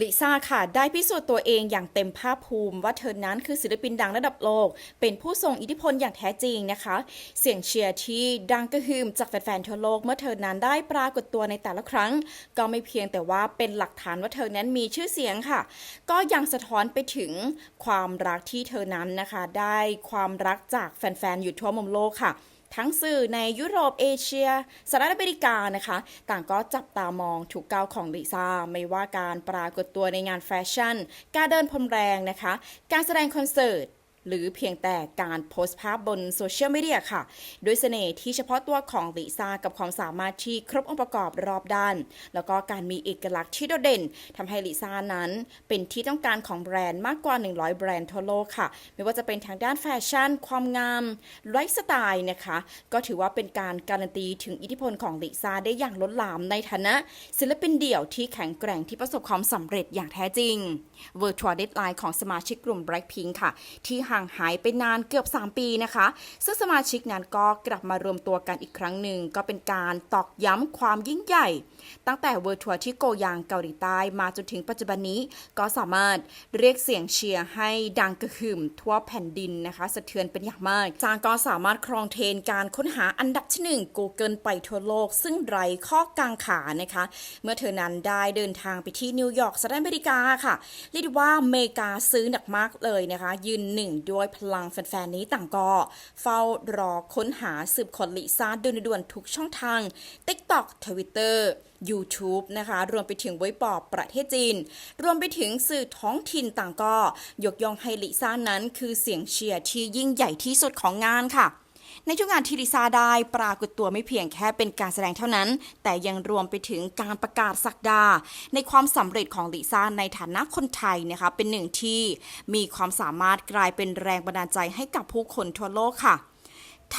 ลิซ่าค่ะ ได้พิสูจน์ตัวเองอย่างเต็มภาคภูมิ ว่าเธอนั้นคือศิลปินดังระดับโลก เป็นผู้ทรงอิทธิพลอย่างแท้จริงนะคะ เสียงเชียร์ที่ดังกระหึ่มจากแฟนๆทั่วโลกเมื่อเธอนั้นได้ปรากฏตัวในแต่ละครั้ง ก็ไม่เพียงแต่ว่าเป็นหลักฐานว่าเธอนั้นมีชื่อเสียงค่ะ ก็ยังสะท้อนไปถึงความรักที่เธอนั้นนะคะ ได้ความรักจากแฟนๆอยู่ทั่วมุมโลกค่ะ ทั้งสื่อในยุโรปเอเชียสหรัฐอเมริกานะคะ ต่างก็จับตามองถูกก้าวของลิซ่า ไม่ว่าการปรากฏตัวในงานแฟชั่น การเดินพรมแรงนะคะ การแสดงคอนเสิร์ต หรือเพียงแต่การโพสต์ภาพบนโซเชียลมีเดียค่ะ โดยเสน่ห์ที่เฉพาะตัวของลิซ่ากับความสามารถที่ครบองค์ประกอบรอบด้าน แล้วก็การมีเอกลักษณ์ที่โดดเด่นทำให้ลิซ่านั้น เป็นที่ต้องการของแบรนด์มากกว่า 100 แบรนด์ทั่วโลกค่ะ ไม่ว่าจะเป็นทางด้านแฟชั่น ความงามไลฟ์สไตล์นะคะ ก็ถือว่าเป็นการการันตีถึงอิทธิพลของลิซ่าได้อย่างล้นหลามในฐานะ ศิลปินเดี่ยวที่แข็งแกร่งที่ประสบความสำเร็จอย่างแท้จริง Virtual Deadline ของสมาชิกกลุ่ม Blackpink ค่ะที่ห่างหายไปนานเกือบ 3 ปีนะคะ ซึ่งสมาชิกนั้นก็กลับมารวมตัวกันอีกครั้งหนึ่ง ก็เป็นการตอกย้ำความยิ่งใหญ่ ตั้งแต่เวอร์ทัวที่โกยางเกาหลีใต้มาจนถึงปัจจุบันนี้ ก็สามารถเรียกเสียงเชียร์ให้ดังกระหึ่มทั่วแผ่นดินนะคะสะเทือนเป็นอย่างมาก จางก็สามารถครองเทรนการค้นหาอันดับที่หนึ่ง Google ไปทั่วโลก ซึ่งไร้ข้อกางขานะคะ เมื่อเธอนั้นได้เดินทางไปที่นิวยอร์กสหรัฐอเมริกาค่ะเรียกได้ว่าอเมริกาซื้อหนักมากเลยนะคะ ยืนหนึ่งด้วยพลังแฟนๆนี้ต่างก็ เฝ้ารอค้นหาสืบคนลิซ่าด่วนทุกช่องทาง TikTok Twitter YouTube นะคะ รวมไปถึงเว็บบอร์ดประเทศจีน รวมไปถึงสื่อท้องถิ่นต่างก็ ยกย่องให้ลิซ่านั้นคือเสียงเชียร์ที่ยิ่งใหญ่ที่สุดของงานค่ะ ในทุกงานที่ลิซ่าได้ปรากฏตัวไม่เพียงแค่เป็นการแสดงเท่านั้น แต่ยังรวมไปถึงการประกาศสักดา ในความสำเร็จของลิซ่าในฐานะคนไทยนะคะเป็นหนึ่งที่มีความสามารถกลายเป็นแรงบันดาลใจให้กับผู้คนทั่วโลกค่ะ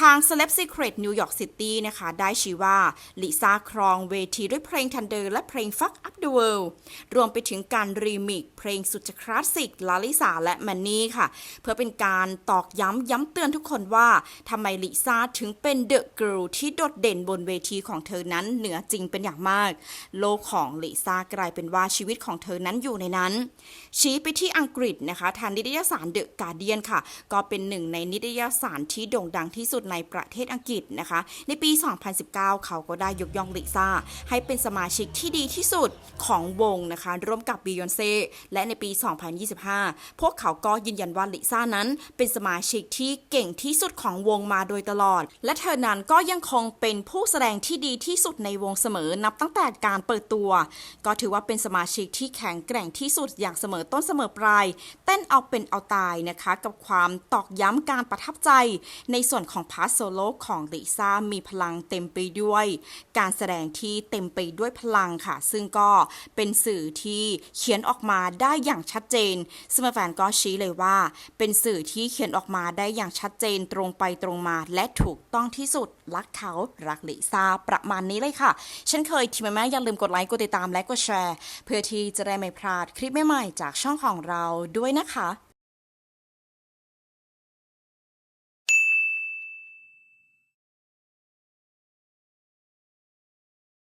ทาง Celeb Secret New York City นะคะ ได้ชี้ว่าลิซ่าครองเวทีด้วยเพลง Thunder และเพลง Fuck Up the World รวมไปถึงการรีมิกเพลงสุดคลาสสิกลาลิสาและแมนนี่ค่ะ เพื่อเป็นการตอกย้ำย้ำเตือนทุกคนว่าทำไมลิซ่าถึงเป็นเดอะเกิร์ลที่โดดเด่นบนเวทีของเธอนั้นเหนือจริงเป็นอย่างมาก โลกของลิซ่ากลายเป็นว่าชีวิตของเธอนั้นอยู่ในนั้น ชี้ไปที่อังกฤษนะคะทางนิตยสารเดอะการเดียนค่ะ ก็เป็นหนึ่งในนิตยสารที่โด่งดังที่สุดในประเทศอังกฤษนะคะ ในปี 2019 เขาก็ได้ยกย่องลิซ่า ให้เป็นสมาชิกที่ดีที่สุดของวงนะคะ ร่วมกับบียอนเซ่และในปี 2025 พวกเขาก็ยืนยันว่าลิซ่านั้น เป็นสมาชิกที่เก่งที่สุดของวงมาโดยตลอด และเธอนั้นก็ยังคงเป็นผู้แสดงที่ดีที่สุดในวงเสมอนับตั้งแต่การเปิดตัว ก็ถือว่าเป็นสมาชิกที่แข็งแกร่งที่สุดอย่างเสมอต้นเสมอปลาย เต้นเอาเป็นเอาตายนะคะ กับความตอกย้ำการประทับใจในส่วนของพาร์ทโซโล่ของลิซ่ามีพลังเต็มไปด้วย การแสดงที่เต็มไปด้วยพลังค่ะ ซึ่งก็เป็นสื่อที่เขียนออกมาได้อย่างชัดเจนซึ่งแฟนก็ชี้เลยว่า เป็นสื่อที่เขียนออกมาได้อย่างชัดเจนตรงไปตรงมา และถูกต้องที่สุดรักเขารักลิซ่าประมาณนี้เลยค่ะเช่นเคยทีมแม่อย่าลืมกดไลค์กดติดตามและกดแชร์ เพื่อที่จะได้ไม่พลาดคลิปใหม่ๆจากช่องของเราด้วยนะคะ